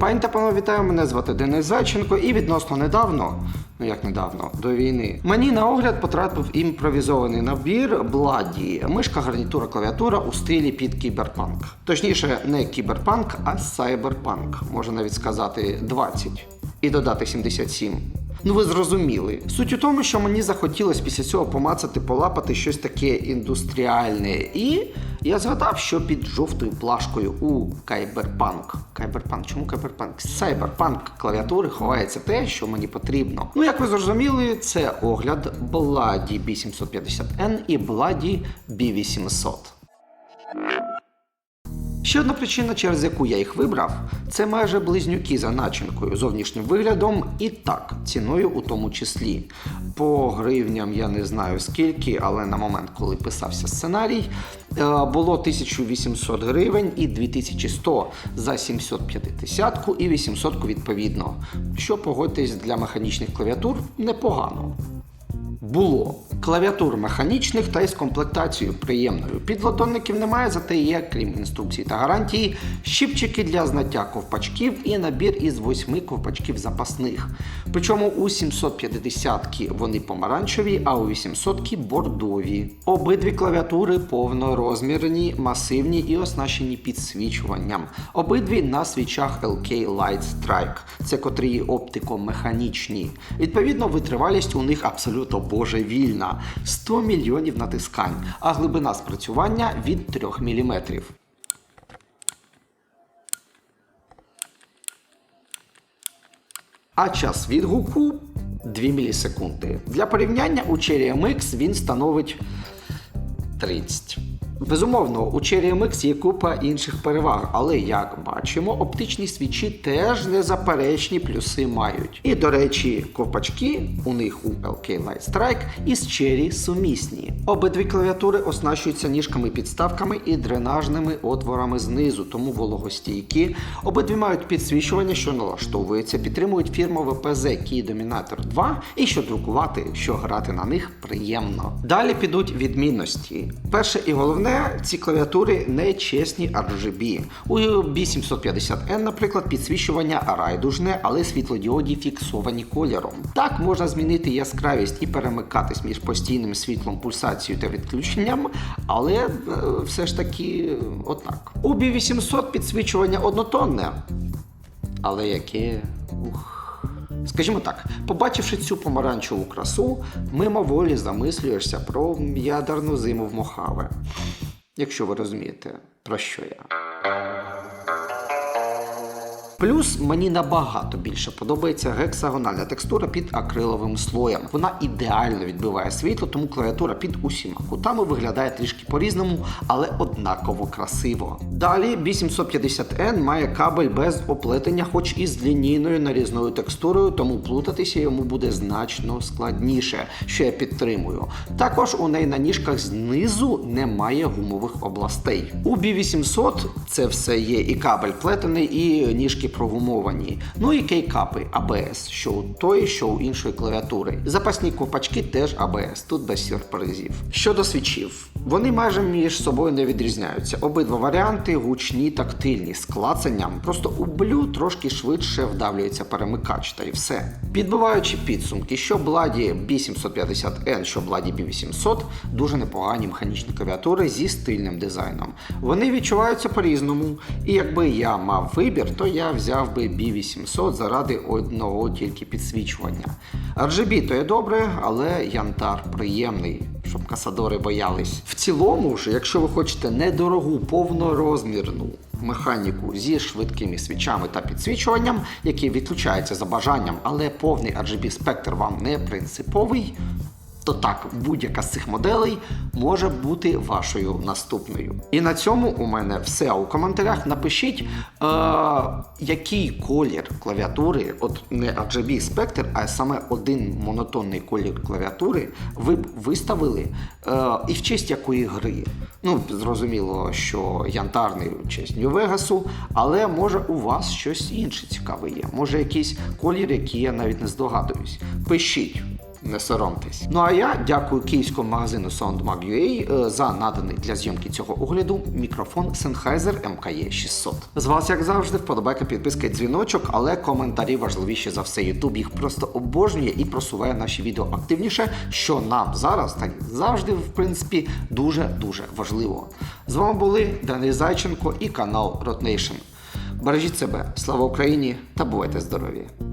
Пані та панове, вітаю, мене звати Денис Зайченко, і відносно недавно, ну як недавно, до війни, мені на огляд потрапив імпровізований набір Бладі, мишка, гарнітура, клавіатура у стилі під кіберпанк. Точніше, не кіберпанк, а сайберпанк, можна навіть сказати 20 і додати 77. Ну ви зрозуміли. Суть у тому, що мені захотілося після цього помацати, полапати щось таке індустріальне. І я згадав, що під жовтою плашкою у Кайберпанк. Кайберпанк, чому Кайберпанк? Сайберпанк клавіатури ховається те, що мені потрібно. Ну, як ви зрозуміли, це огляд Бладі B750N і Бладі B800. Ще одна причина, через яку я їх вибрав, це майже близнюки за начинкою, зовнішнім виглядом і так, ціною у тому числі. По гривням я не знаю скільки, але на момент, коли писався сценарій, е, було 1800 гривень і 2100 за 750 і 800 відповідно. Що погодьтесь для механічних клавіатур непогано. Було клавіатур механічних та із комплектацією приємною. Підлотонників немає, зате є, крім інструкцій та гарантії, щипчики для знаття ковпачків і набір із восьми ковпачків запасних. Причому у 750-ки вони помаранчеві, а у 800-ки бордові. Обидві клавіатури повнорозмірні, масивні і оснащені підсвічуванням. Обидві на свічах LK Light Strike. Це котрі оптико-механічні. Відповідно, витривалість у них абсолютно божевільна 100 мільйонів натискань, а глибина спрацювання від 3 мм. А час відгуку 2 мілісекунди. Для порівняння у Cherry MX він становить 30. Безумовно, у Cherry MX є купа інших переваг, але як бачимо, оптичні свічі теж незаперечні плюси мають. І, до речі, ковпачки у них у LK Light Strike із Cherry сумісні. Обидві клавіатури оснащуються ніжками-підставками і дренажними отворами знизу, тому вологостійкі. Обидві мають підсвічування, що налаштовується, підтримують фірмове PZ Key Dominator 2 і що друкувати, що грати на них приємно. Далі підуть відмінності. Перше і головне, ці клавіатури не чесні RGB. У B750N, наприклад, підсвічування райдужне, але світлодіоді фіксовані кольором. Так можна змінити яскравість і перемикатись між постійним світлом, пульсацією та відключенням, але е, все ж таки отак. У B800 підсвічування однотонне. Але яке. Ух. Скажімо так, побачивши цю помаранчеву красу, мимоволі замислюєшся про ядерну зиму в Мохаве. Якщо ви розумієте, про що я. Плюс мені набагато більше подобається гексагональна текстура під акриловим слоєм. Вона ідеально відбиває світло, тому клавіатура під усіма кутами виглядає трішки по-різному, але однаково красиво. Далі B750N має кабель без оплетення, хоч і з лінійною нарізною текстурою, тому плутатися йому буде значно складніше, що я підтримую. Також у неї на ніжках знизу немає гумових областей. У B800 це все є і кабель плетений, і ніжки прогумовані. Ну і кейкапи ABS, що у тої, що у іншої клавіатури. Запасні ковпачки теж ABS, тут без сюрпризів. Щодо свічів, вони майже між собою не відрізняються. Обидва варіанти гучні, тактильні, з клацанням. Просто у блю трошки швидше вдавлюється перемикач, та й все. Підбиваючи підсумки, що Бладі B750N, що Бладі B800, дуже непогані механічні клавіатури зі стильним дизайном. Вони відчуваються по-різному, і якби я мав вибір, то я взяв би B800 заради одного тільки підсвічування. RGB то є добре, але янтар приємний, щоб касадори боялись. В цілому ж, якщо ви хочете недорогу, повнорозмірну механіку зі швидкими свічами та підсвічуванням, які відключаються за бажанням, але повний RGB спектр вам не принциповий. То так, будь-яка з цих моделей може бути вашою наступною. І на цьому у мене все. У коментарях напишіть, е, який колір клавіатури, от не RGB спектр, а саме один монотонний колір клавіатури, ви б виставили е, і в честь якої гри. Ну, зрозуміло, що янтарний в честь Нью-Вегасу, але може у вас щось інше цікаве є. Може якийсь колір, який я навіть не здогадуюсь. Пишіть. Не соромтесь. Ну а я дякую київському магазину SoundMag.ua е, за наданий для зйомки цього огляду мікрофон Sennheiser MKE 600. З вас, як завжди, вподобайка, підписка дзвіночок, але коментарі важливіші за все. YouTube їх просто обожнює і просуває наші відео активніше, що нам зараз, так завжди, в принципі, дуже дуже важливо. З вами були Даниль Зайченко і канал Rot Nation. Бережіть себе, слава Україні та бувайте здорові!